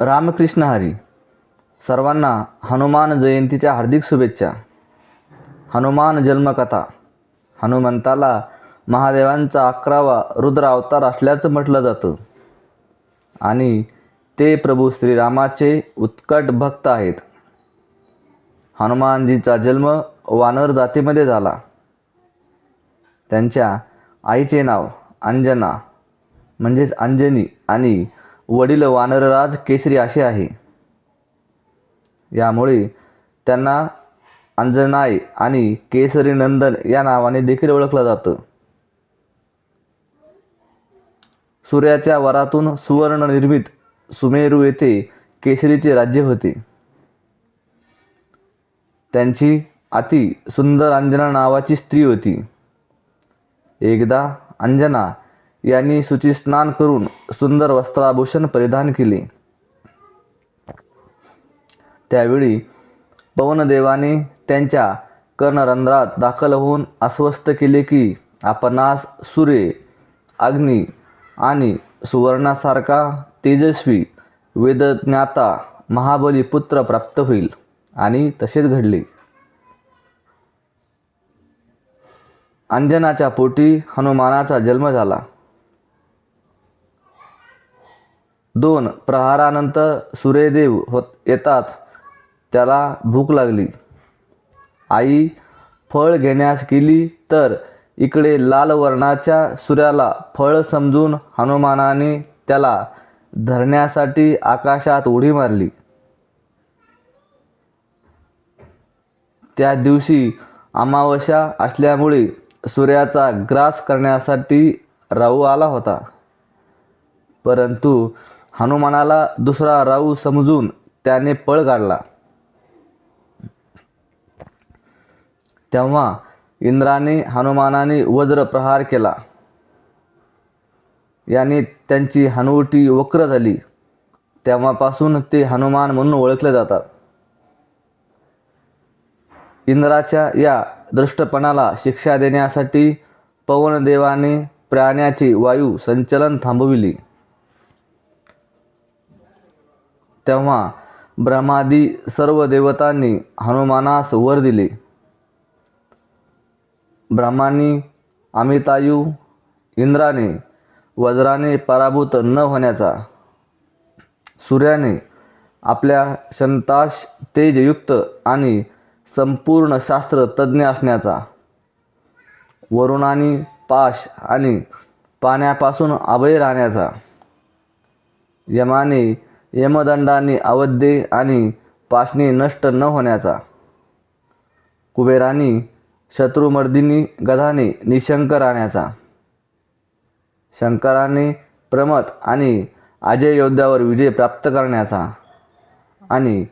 रामकृष्ण हरी. सर्वांना हनुमान जयंतीच्या हार्दिक शुभेच्छा. हनुमान जन्मकथा. हनुमंताला महादेवांचा अकरावा रुद्र अवतार असल्याचं म्हटलं जातं. आणि ते प्रभू श्रीरामाचे उत्कट भक्त आहेत. हनुमानजीचा जन्म वानर जातीमध्ये झाला. त्यांच्या आईचे नाव अंजना म्हणजेच अंजनी आणि वडील वानरराज केसरी असे आहे. यामुळे त्यांना अंजनाय आणि केसरी नंदन या नावाने देखील ओळखलं जातं. सूर्याच्या वरातून सुवर्ण निर्मित सुमेरू येथे केसरीचे राज्य होते. त्यांची अति सुंदर अंजना नावाची स्त्री होती. एकदा अंजना यांनी शुचिस्नान करून सुंदर वस्त्राभूषण परिधान केले. त्यावेळी पवनदेवाने त्यांच्या कर्णरंध्रात दाखल होऊन अस्वस्थ केले की आपणास सूर्य अग्नी आणि सुवर्णासारखा तेजस्वी वेदज्ञाता महाबली पुत्र प्राप्त होईल आणि तसेच घडले. अंजनाच्या पोटी हनुमानाचा जन्म झाला. दोन प्रहारानंतर सूर्यदेव होत येताच त्याला भूक लागली. आई फळ घेण्यास गेली तर इकडे लाल वर्णाच्या सूर्याला फळ समजून हनुमानाने त्याला धरण्यासाठी आकाशात उडी मारली. त्या दिवशी अमावस्या असल्यामुळे सूर्याचा ग्रास करण्यासाठी राहू आला होता. परंतु हनुमानाला दुसरा राहू समजून त्याने पळ काढला तेव्हा इंद्राने हनुमानाने वज्र प्रहार केला. याने त्यांची हनुवटी वक्र झाली. तेव्हापासून ते हनुमान म्हणून ओळखले जातात. इंद्राच्या या दृष्टपणाला शिक्षा देण्यासाठी पवनदेवाने प्राण्याचे वायू संचलन थांबविली. तेव्हा ब्रह्मादी सर्व देवतांनी हनुमानास वर दिले. ब्रह्मांनी अमितायू इंद्राने वज्राने पराभूत न होण्याचा सूर्याने आपल्या संताश तेजयुक्त आणि संपूर्ण शास्त्र तज्ज्ञ असण्याचा वरुणाने पाश आणि पाण्यापासून अभय राहण्याचा यमाने यमदंडाने अवध्ये आणि पाशने नष्ट न होण्याचा. कुबेरानी शत्रुमर्दिनी गधाने निशंक राहण्याचा. शंकराने प्रमत आणि अजय योद्ध्यावर विजय प्राप्त करण्याचा आणि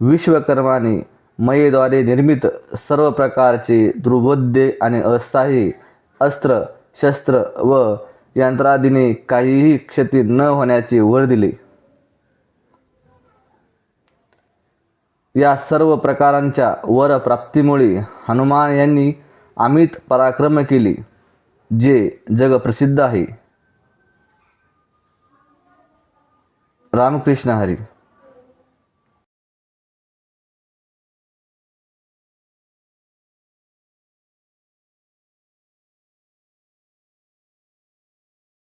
विश्वकर्माने मयेद्वारे निर्मित सर्व प्रकारचे दुर्बोध्य आणि अस्थायी अस्त्र शस्त्र व यंत्रादीने काहीही क्षती न होण्याचे वर दिले. या सर्व प्रकारांच्या वर प्राप्तीमुळे हनुमान यांनी अमित पराक्रम केले जे जगप्रसिद्ध आहे. रामकृष्ण हरी.